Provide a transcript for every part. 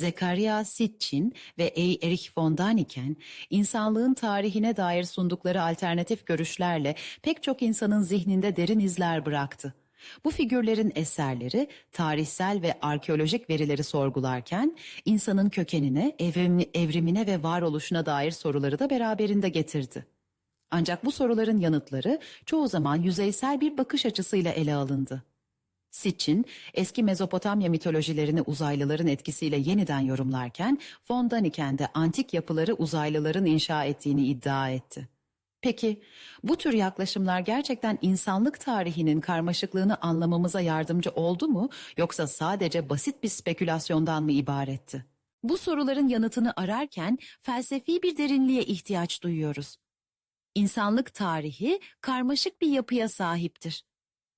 Zekaria Sitchin ve A. Erich von Daniken, insanlığın tarihine dair sundukları alternatif görüşlerle pek çok insanın zihninde derin izler bıraktı. Bu figürlerin eserleri tarihsel ve arkeolojik verileri sorgularken insanın kökenine, evrimine ve varoluşuna dair soruları da beraberinde getirdi. Ancak bu soruların yanıtları çoğu zaman yüzeysel bir bakış açısıyla ele alındı. Sitchin, eski Mezopotamya mitolojilerini uzaylıların etkisiyle yeniden yorumlarken, von Daniken antik yapıları uzaylıların inşa ettiğini iddia etti. Peki, bu tür yaklaşımlar gerçekten insanlık tarihinin karmaşıklığını anlamamıza yardımcı oldu mu, yoksa sadece basit bir spekülasyondan mı ibaretti? Bu soruların yanıtını ararken felsefi bir derinliğe ihtiyaç duyuyoruz. İnsanlık tarihi karmaşık bir yapıya sahiptir.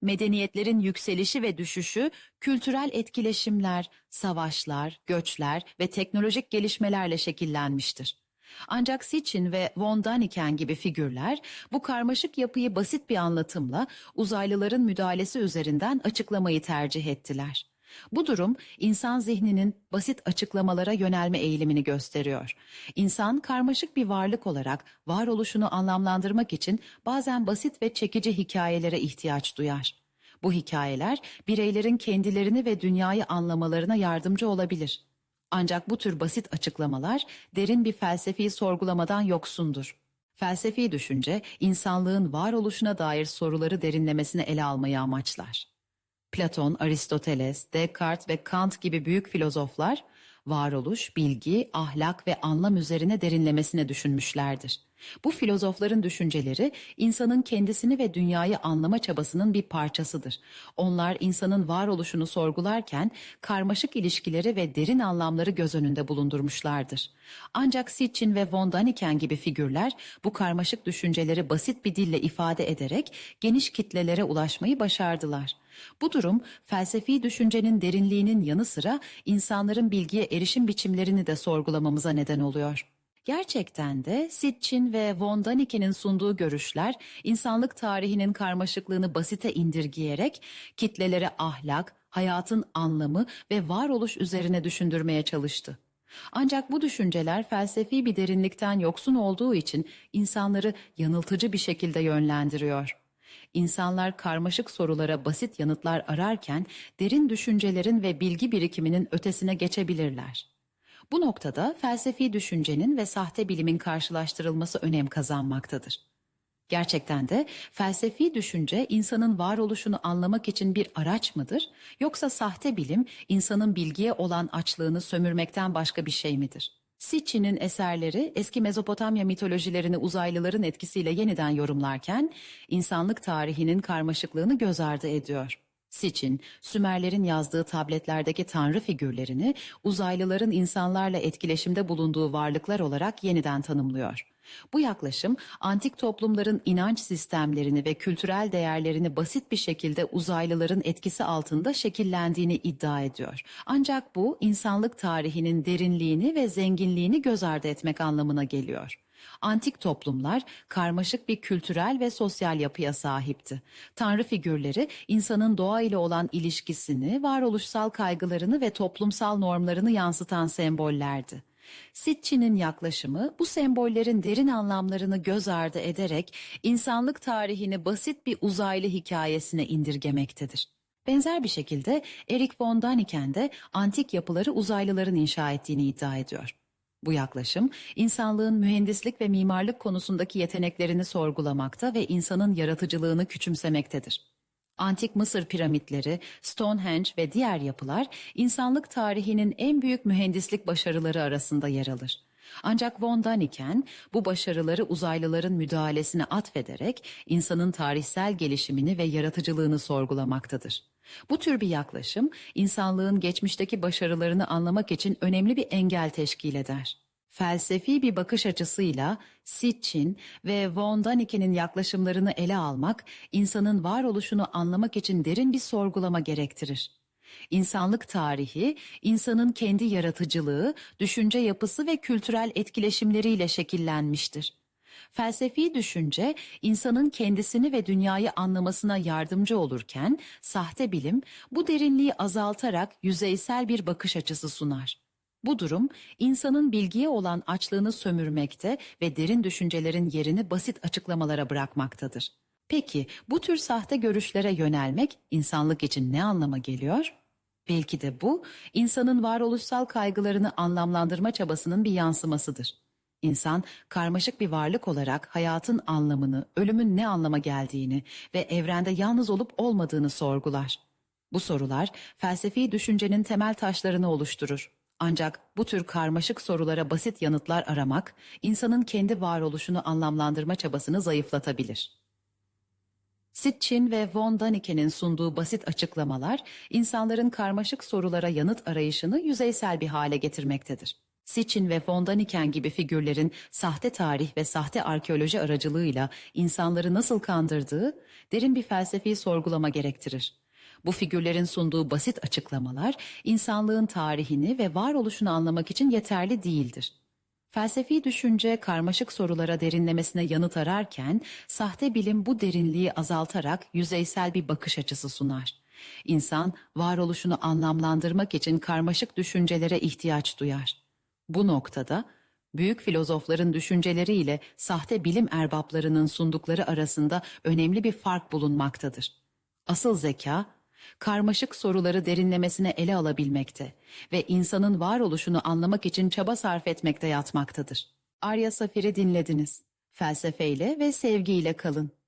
Medeniyetlerin yükselişi ve düşüşü kültürel etkileşimler, savaşlar, göçler ve teknolojik gelişmelerle şekillenmiştir. Ancak Sitchin ve von Daniken gibi figürler bu karmaşık yapıyı basit bir anlatımla uzaylıların müdahalesi üzerinden açıklamayı tercih ettiler. Bu durum insan zihninin basit açıklamalara yönelme eğilimini gösteriyor. İnsan karmaşık bir varlık olarak varoluşunu anlamlandırmak için bazen basit ve çekici hikayelere ihtiyaç duyar. Bu hikayeler bireylerin kendilerini ve dünyayı anlamalarına yardımcı olabilir. Ancak bu tür basit açıklamalar derin bir felsefi sorgulamadan yoksundur. Felsefi düşünce insanlığın varoluşuna dair soruları derinlemesine ele almayı amaçlar. Platon, Aristoteles, Descartes ve Kant gibi büyük filozoflar varoluş, bilgi, ahlak ve anlam üzerine derinlemesine düşünmüşlerdir. Bu filozofların düşünceleri insanın kendisini ve dünyayı anlama çabasının bir parçasıdır. Onlar insanın varoluşunu sorgularken karmaşık ilişkileri ve derin anlamları göz önünde bulundurmuşlardır. Ancak Sitchin ve von Daniken gibi figürler bu karmaşık düşünceleri basit bir dille ifade ederek geniş kitlelere ulaşmayı başardılar. Bu durum felsefi düşüncenin derinliğinin yanı sıra insanların bilgiye erişim biçimlerini de sorgulamamıza neden oluyor. Gerçekten de Sitchin ve von Daniken'in sunduğu görüşler insanlık tarihinin karmaşıklığını basite indirgeyerek kitlelere ahlak, hayatın anlamı ve varoluş üzerine düşündürmeye çalıştı. Ancak bu düşünceler felsefi bir derinlikten yoksun olduğu için insanları yanıltıcı bir şekilde yönlendiriyor. İnsanlar karmaşık sorulara basit yanıtlar ararken derin düşüncelerin ve bilgi birikiminin ötesine geçebilirler. Bu noktada felsefi düşüncenin ve sahte bilimin karşılaştırılması önem kazanmaktadır. Gerçekten de felsefi düşünce insanın varoluşunu anlamak için bir araç mıdır yoksa sahte bilim insanın bilgiye olan açlığını sömürmekten başka bir şey midir? Sitchin'in eserleri eski Mezopotamya mitolojilerini uzaylıların etkisiyle yeniden yorumlarken insanlık tarihinin karmaşıklığını göz ardı ediyor. Sitchin, Sümerlerin yazdığı tabletlerdeki tanrı figürlerini uzaylıların insanlarla etkileşimde bulunduğu varlıklar olarak yeniden tanımlıyor. Bu yaklaşım antik toplumların inanç sistemlerini ve kültürel değerlerini basit bir şekilde uzaylıların etkisi altında şekillendiğini iddia ediyor. Ancak bu insanlık tarihinin derinliğini ve zenginliğini göz ardı etmek anlamına geliyor. Antik toplumlar karmaşık bir kültürel ve sosyal yapıya sahipti. Tanrı figürleri insanın doğa ile olan ilişkisini, varoluşsal kaygılarını ve toplumsal normlarını yansıtan sembollerdi. Sitchin'in yaklaşımı bu sembollerin derin anlamlarını göz ardı ederek insanlık tarihini basit bir uzaylı hikayesine indirgemektedir. Benzer bir şekilde Erik von Daniken de antik yapıları uzaylıların inşa ettiğini iddia ediyor. Bu yaklaşım, insanlığın mühendislik ve mimarlık konusundaki yeteneklerini sorgulamakta ve insanın yaratıcılığını küçümsemektedir. Antik Mısır piramitleri, Stonehenge ve diğer yapılar insanlık tarihinin en büyük mühendislik başarıları arasında yer alır. Ancak von Daniken bu başarıları uzaylıların müdahalesine atfederek insanın tarihsel gelişimini ve yaratıcılığını sorgulamaktadır. Bu tür bir yaklaşım insanlığın geçmişteki başarılarını anlamak için önemli bir engel teşkil eder. Felsefi bir bakış açısıyla Sitchin ve von Daniken'in yaklaşımlarını ele almak, insanın varoluşunu anlamak için derin bir sorgulama gerektirir. İnsanlık tarihi, insanın kendi yaratıcılığı, düşünce yapısı ve kültürel etkileşimleriyle şekillenmiştir. Felsefi düşünce insanın kendisini ve dünyayı anlamasına yardımcı olurken sahte bilim bu derinliği azaltarak yüzeysel bir bakış açısı sunar. Bu durum insanın bilgiye olan açlığını sömürmekte ve derin düşüncelerin yerini basit açıklamalara bırakmaktadır. Peki bu tür sahte görüşlere yönelmek insanlık için ne anlama geliyor? Belki de bu insanın varoluşsal kaygılarını anlamlandırma çabasının bir yansımasıdır. İnsan karmaşık bir varlık olarak hayatın anlamını, ölümün ne anlama geldiğini ve evrende yalnız olup olmadığını sorgular. Bu sorular felsefi düşüncenin temel taşlarını oluşturur. Ancak bu tür karmaşık sorulara basit yanıtlar aramak, insanın kendi varoluşunu anlamlandırma çabasını zayıflatabilir. Sitchin ve von Daniken'in sunduğu basit açıklamalar, insanların karmaşık sorulara yanıt arayışını yüzeysel bir hale getirmektedir. Sitchin ve von Daniken gibi figürlerin sahte tarih ve sahte arkeoloji aracılığıyla insanları nasıl kandırdığı derin bir felsefi sorgulama gerektirir. Bu figürlerin sunduğu basit açıklamalar insanlığın tarihini ve varoluşunu anlamak için yeterli değildir. Felsefi düşünce karmaşık sorulara derinlemesine yanıt ararken sahte bilim bu derinliği azaltarak yüzeysel bir bakış açısı sunar. İnsan varoluşunu anlamlandırmak için karmaşık düşüncelere ihtiyaç duyar. Bu noktada büyük filozofların düşünceleriyle sahte bilim erbaplarının sundukları arasında önemli bir fark bulunmaktadır. Asıl zeka karmaşık soruları derinlemesine ele alabilmekte ve insanın varoluşunu anlamak için çaba sarf etmekte yatmaktadır. Arya Safir'i dinlediniz. Felsefeyle ve sevgiyle kalın.